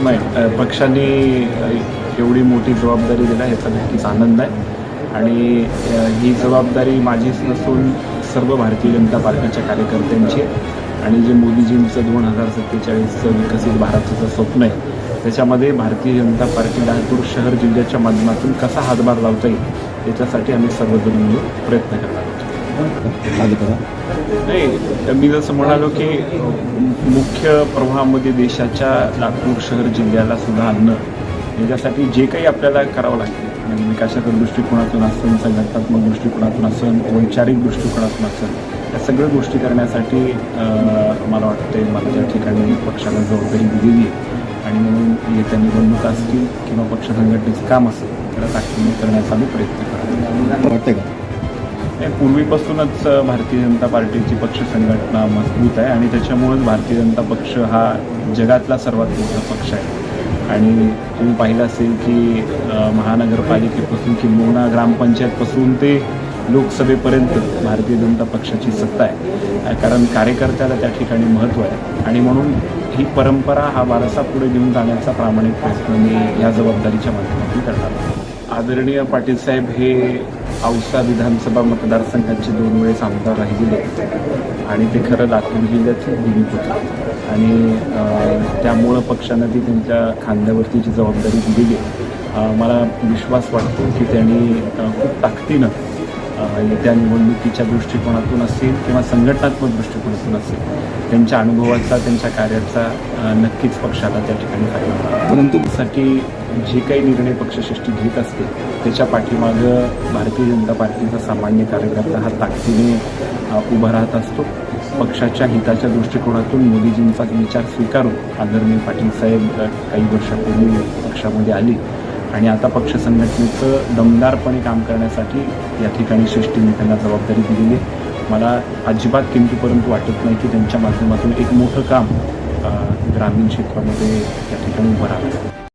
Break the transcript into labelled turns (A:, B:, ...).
A: नाही पक्षाने एवढी मोठी जबाबदारी दिला याचा नक्कीच आनंद आहे आणि ही जबाबदारी माझीच नसून सर्व भारतीय जनता पार्टीच्या कार्यकर्त्यांची आहे. आणि जे मोदीजींचं दोन हजार सत्तेचाळीसचं विकसित भारताचं स्वप्न आहे त्याच्यामध्ये भारतीय जनता पार्टी लातूर शहर जिल्ह्याच्या माध्यमातून कसा हातभार लावता येईल याच्यासाठी आम्ही सर्वजण मिळून प्रयत्न करणार आहोत नाही मी जसं म्हणालो की मुख्य प्रवाहामध्ये देशाच्या लातूर शहर जिल्ह्याला सुद्धा आणणं याच्यासाठी जे काही आपल्याला करावं लागतं. म्हणजे विकासाच्या दृष्टिकोनातून असेल संघटनात्मक दृष्टिकोनातून असेल वैचारिक दृष्टिकोनातून असेल या सगळ्या गोष्टी करण्यासाठी मला वाटते मला त्या ठिकाणी पक्षाला जबाबदारी दिलेली आहे. आणि म्हणून येत्या निवडणुका असतील किंवा पक्ष संघटनेचं काम असेल त्याला ताकदीने करण्याचा मी प्रयत्न करतो. पूर्वीपासूनच भारतीय जनता पार्टीची पक्ष संघटना मजबूत आहे आणि त्याच्यामुळेच भारतीय जनता पक्ष हा जगातला सर्वात मोठा पक्ष आहे. आणि तुम्ही पाहिलं असेल की महानगरपालिकेपासून किंबहुना ग्रामपंचायतपासून ते लोकसभेपर्यंत भारतीय जनता पक्षाची सत्ता आहे. कारण कार्यकर्त्याला त्या ठिकाणी महत्त्व आहे. आणि म्हणून ही परंपरा हा वारसा पुढे घेऊन जाण्याचा प्रामाणिक प्रयत्न मी या जबाबदारीच्या माध्यमातून करणार आदरणीय पाटील साहेब हे औसा विधानसभा मतदारसंघाचे दोन वेळेस आमदार राहिलेले आहेत. आणि ते खरं लातूर जिल्ह्याचे भूमिपुत्र आहेत. आणि त्यामुळं पक्षानं ती त्यांच्या खांद्यावरती जी जबाबदारी दिलेली मला विश्वास वाटतो की त्यांनी खूप ताकदीनं अ, येत्या निवडणुकीच्या दृष्टिकोनातून असेल किंवा संघटनात्मक दृष्टिकोनातून असेल त्यांच्या अनुभवाचा त्यांच्या कार्याचा नक्कीच पक्षाला त्या ठिकाणी फायदा
B: परंतु
A: साठी जे काही निर्णय पक्षश्रेष्ठी घेत असते त्याच्या पाठीमागं भारतीय जनता पार्टीचा सामान्य कार्यकर्ता हा ताकदीने उभा राहत असतो. पक्षाच्या हिताच्या दृष्टिकोनातून मोदीजींचा विचार स्वीकारून आदरणीय पाटील साहेब काही वर्षापूर्वी पक्षामध्ये आली. आणि आता पक्ष संघटनेचं दमदारपणे काम करण्यासाठी या ठिकाणी श्रेष्ठीने त्यांना जबाबदारी दिलेली आहे. मला अजिबात किंतु वाटत नाही की त्यांच्या माध्यमातून एक मोठं काम ग्रामीण क्षेत्रामध्ये या ठिकाणी उभं राहतं